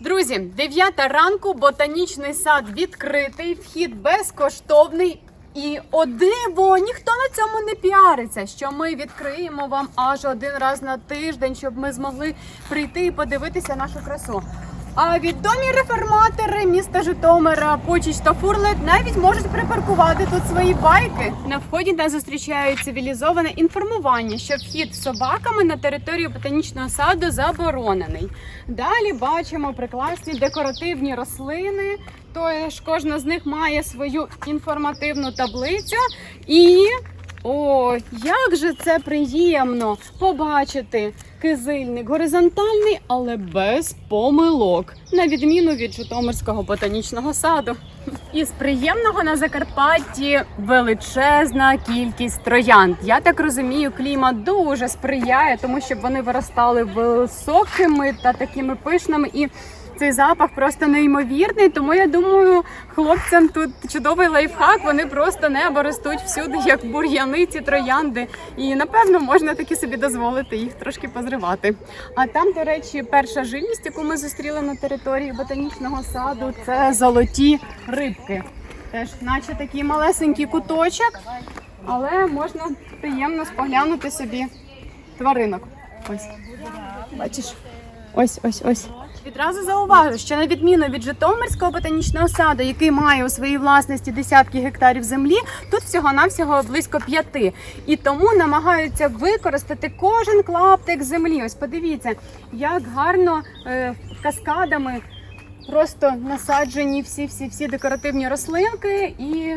Друзі, 9 ранку, ботанічний сад відкритий, вхід безкоштовний. І о диво, ніхто на цьому не піариться. Що ми відкриємо вам аж один раз на тиждень, щоб ми змогли прийти і подивитися нашу красу. А відомі реформатори міста Житомира, Почіч та Фурлет навіть можуть припаркувати тут свої байки. На вході нас зустрічає цивілізоване інформування, що вхід собаками на територію ботанічного саду заборонений. Далі бачимо прекрасні декоративні рослини. Тож кожна з них має свою інформативну таблицю і. О, як же це приємно побачити кизильник горизонтальний, але без помилок, на відміну від Житомирського ботанічного саду. Із приємного на Закарпатті величезна кількість троянд. Я так розумію, клімат дуже сприяє, тому щоб вони виростали високими та такими пишними і. Цей запах просто неймовірний, тому я думаю, хлопцям тут чудовий лайфхак. Вони просто небо ростуть всюди, як бур'яни, ці троянди. І напевно можна таки собі дозволити їх трошки позривати. А там, до речі, перша живність, яку ми зустріли на території ботанічного саду, це золоті рибки. Теж, наче такий малесенький куточок, але можна приємно споглянути собі тваринок. Ось бачиш, ось, ось, ось. Відразу зауважу, що на відміну від Житомирського ботанічного саду, який має у своїй власності десятки гектарів землі, тут всього-навсього близько п'яти. І тому намагаються використати кожен клаптик землі. Ось подивіться, як гарно е, каскадами просто насаджені всі всі всі декоративні рослинки і.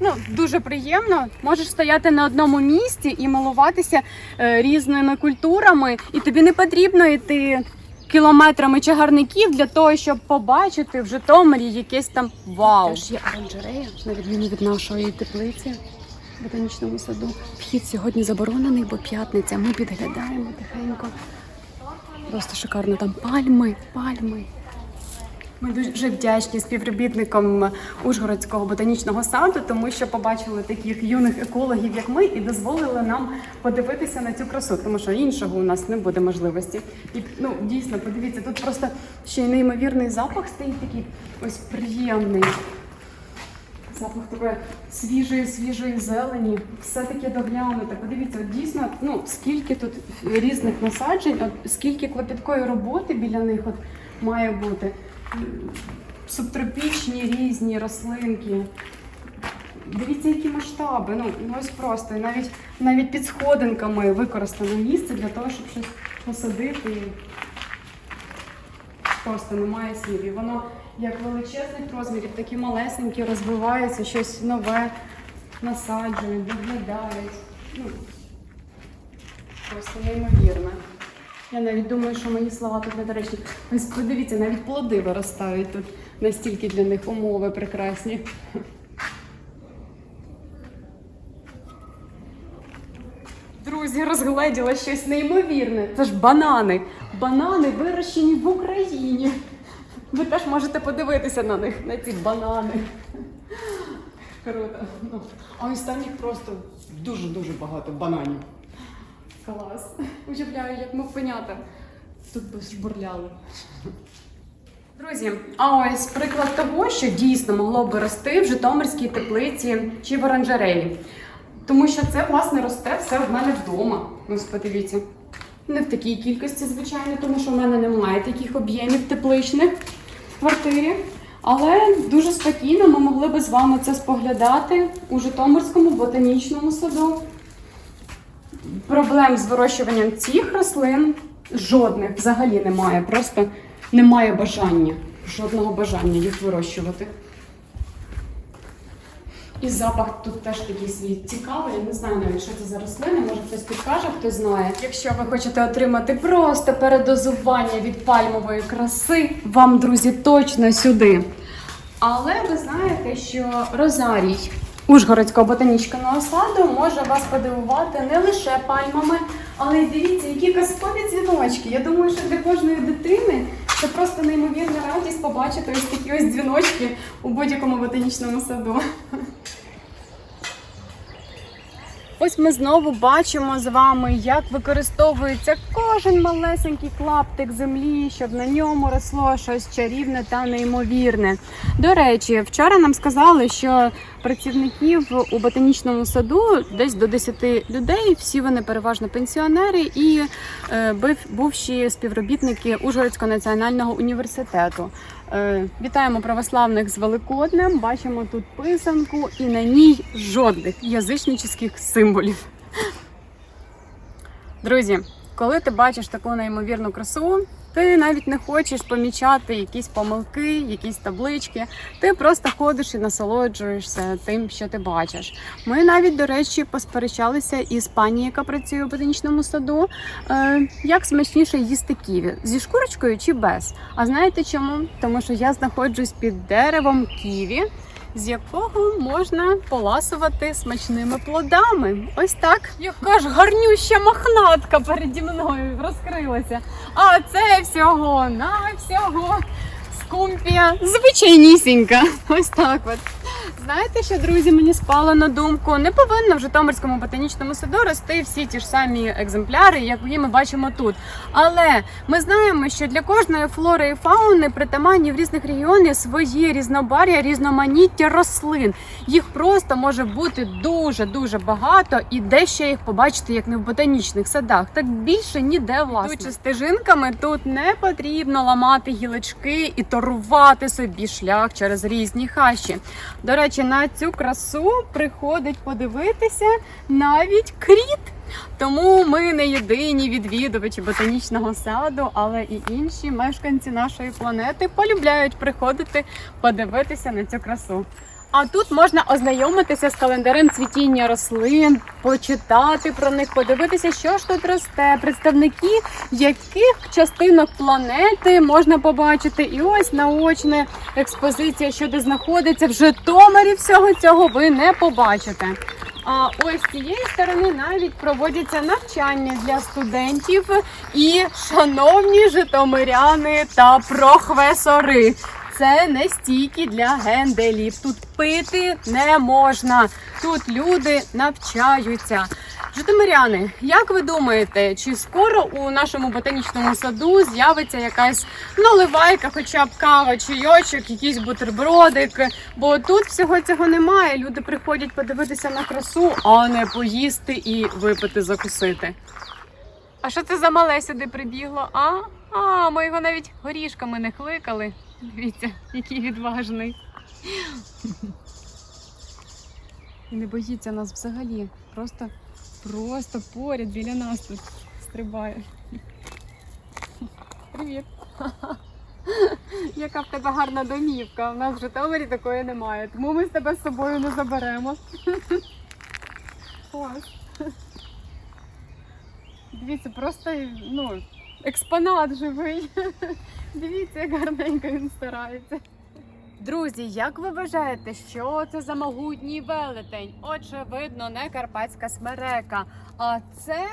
Ну, дуже приємно. Можеш стояти на одному місці і милуватися е, різними культурами, і тобі не потрібно йти кілометрами чагарників для того, щоб побачити в Житомирі якесь там вау. Теж є оранжерея, на відміну від нашої теплиці в ботанічному саду. Вхід сьогодні заборонений, бо п'ятниця. Ми підглядаємо тихенько. Просто шикарно там пальми, пальми. Ми дуже вдячні співробітникам Ужгородського ботанічного саду, тому що побачили таких юних екологів, як ми, і дозволили нам подивитися на цю красу, тому що іншого у нас не буде можливості. І ну дійсно, подивіться, тут просто ще й неймовірний запах стоїть такий ось приємний. Запах такої свіжої, свіжої зелені, все таке доглянуте. Подивіться, от дійсно, ну скільки тут різних насаджень, от скільки клопіткої роботи біля них от має бути. Субтропічні різні рослинки. Дивіться, які масштаби. Ну, ну ось просто. І навіть навіть під сходинками використано місце для того, щоб щось посадити. Просто немає слів. І воно як величезних розмірів, такі малесенькі, розвивається, щось нове насаджують, доглядають. Ну, просто неймовірно. Я навіть думаю, що мої слова тут недоречні. Ось подивіться, навіть плоди виростають тут. Настільки для них умови прекрасні. Друзі, розгледіла щось неймовірне. Це ж банани. Банани вирощені в Україні. Ви теж можете подивитися на них, на ці банани. Круто. Ну, А ось там їх просто дуже-дуже багато бананів. Клас. Уявляю, як мовпенята тут би жбурляли. Друзі, а ось приклад того, що дійсно могло би рости в Житомирській теплиці чи в оранжереї. Тому що це, власне, росте все в мене вдома. Ось подивіться. Не в такій кількості, звичайно, тому що в мене немає таких об'ємів тепличних в квартирі. Але дуже спокійно ми могли би з вами це споглядати у Житомирському ботанічному саду. Проблем з вирощуванням цих рослин жодних взагалі немає. Просто немає бажання, жодного бажання їх вирощувати. І запах тут теж такий свій цікавий. Я не знаю навіть, що це за рослини. Може хтось підкаже, хто знає. Якщо ви хочете отримати просто передозування від пальмової краси, вам, друзі, точно сюди. Але ви знаєте, що Розарій Ужгородського ботанічного саду може вас подивувати не лише пальмами, але й дивіться, які казкові дзвіночки. Я думаю, що для кожної дитини це просто неймовірна радість побачити ось такі ось дзвіночки у будь-якому ботанічному саду. Ось ми знову бачимо з вами, як використовується кожен малесенький клаптик землі, щоб на ньому росло щось чарівне та неймовірне. До речі, вчора нам сказали, що працівників у ботанічному саду десь до 10 людей. Всі вони переважно пенсіонери і е, бувші співробітники Ужгородського національного університету. Е, Вітаємо православних з Великоднем. Бачимо тут писанку, і на ній жодних язичничих символів. Друзі, коли ти бачиш таку неймовірну красу, ти навіть не хочеш помічати якісь помилки, якісь таблички. Ти просто ходиш і насолоджуєшся тим, що ти бачиш. Ми навіть, до речі, посперечалися із пані, яка працює у ботанічному саду, е, як смачніше їсти ківі зі шкурочкою чи без. А знаєте чому? Тому що я знаходжусь під деревом ківі. З якого можна поласувати смачними плодами. Ось так. Яка ж гарнюща мохнатка переді мною розкрилася. А це всього на всього скумпія звичайнісінька. Ось так от. Знаєте, що, друзі, мені спало на думку, не повинно в Житомирському ботанічному саду рости всі ті ж самі екземпляри, які ми бачимо тут. Але ми знаємо, що для кожної флори і фауни притаманні в різних регіонах свої різнобар'я, різноманіття рослин. Їх просто може бути дуже дуже багато, і де ще їх побачити, як не в ботанічних садах. Так більше ніде власне. Тут стежинками тут не потрібно ламати гілочки і торувати собі шлях через різні хащі. До речі, на цю красу приходить подивитися навіть кріт. Тому ми не єдині відвідувачі ботанічного саду, але і інші мешканці нашої планети полюбляють приходити подивитися на цю красу. А тут можна ознайомитися з календарем цвітіння рослин, почитати про них, подивитися, що ж тут росте, представники яких частинок планети можна побачити. І ось наочна експозиція, що де знаходиться в Житомирі. Всього цього ви не побачите. А ось цієї сторони навіть проводяться навчання для студентів і шановні житомиряни та прохвесори. Це не стійки для генделів. Тут пити не можна. Тут люди навчаються. Житомиряни, як ви думаєте, чи скоро у нашому ботанічному саду з'явиться якась наливайка, хоча б кава, чайочок, якийсь бутербродик? Бо тут всього цього немає. Люди приходять подивитися на красу, а не поїсти і випити, закусити. А що це за мале сюди прибігло? А? А, ми його навіть горішками не хликали. Дивіться, який відважний. І не боїться нас взагалі. Просто, просто поряд біля нас тут стрибає. Привіт. Яка в тебе гарна домівка. У нас в Житомирі такої немає, тому ми з тебе з собою не заберемо. Ось. Дивіться, просто ну, експонат живий. Дивіться, як гарненько він старається. Друзі, як ви вважаєте, що це за могутній велетень? Очевидно, не карпатська смерека, а це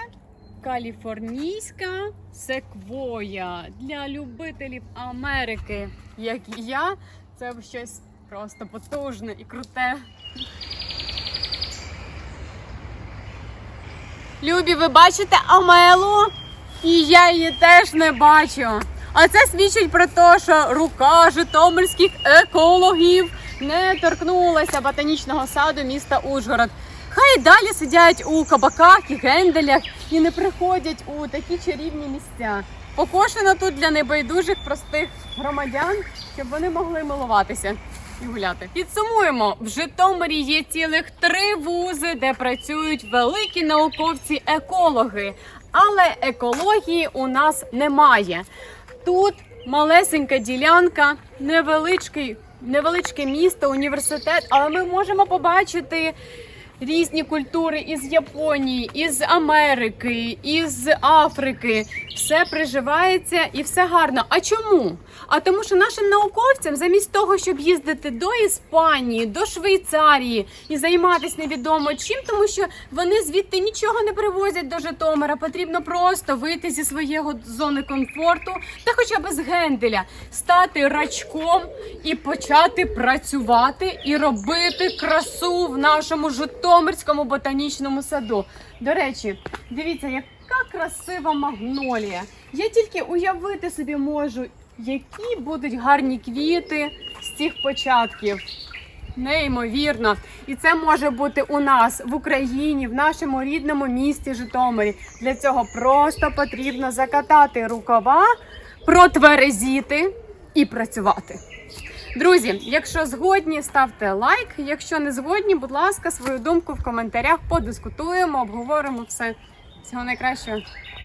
каліфорнійська секвоя для любителів Америки, як і я. Це щось просто потужне і круте. Любі, ви бачите Амелу? І я її теж не бачу. А це свідчить про те, що рука житомирських екологів не торкнулася ботанічного саду міста Ужгород. Хай далі сидять у кабаках і генделях і не приходять у такі чарівні місця. Покошено тут для небайдужих простих громадян, щоб вони могли милуватися і гуляти. Підсумуємо: в Житомирі є цілих три вузи, де працюють великі науковці-екологи, але екології у нас немає. Тут малесенька ділянка, невеличкий, невеличке місто, університет, але ми можемо побачити різні культури із Японії, із Америки, із Африки. Все приживається і все гарно. А чому? А тому, що нашим науковцям, замість того, щоб їздити до Іспанії, до Швейцарії і займатися невідомо чим, тому що вони звідти нічого не привозять до Житомира. Потрібно просто вийти зі своєї зони комфорту та хоча б з генделя, стати рачком і почати працювати і робити красу в нашому Житомирі. Житомирському ботанічному саду. До речі, дивіться, яка красива магнолія. Я тільки уявити собі можу, які будуть гарні квіти з цих початків. Неймовірно. І це може бути у нас в Україні, в нашому рідному місті Житомирі. Для цього просто потрібно закатати рукава, протверезіти і працювати. Друзі, якщо згодні, ставте лайк. Якщо не згодні, будь ласка, свою думку в коментарях подискутуємо, обговоримо все. Всього найкращого.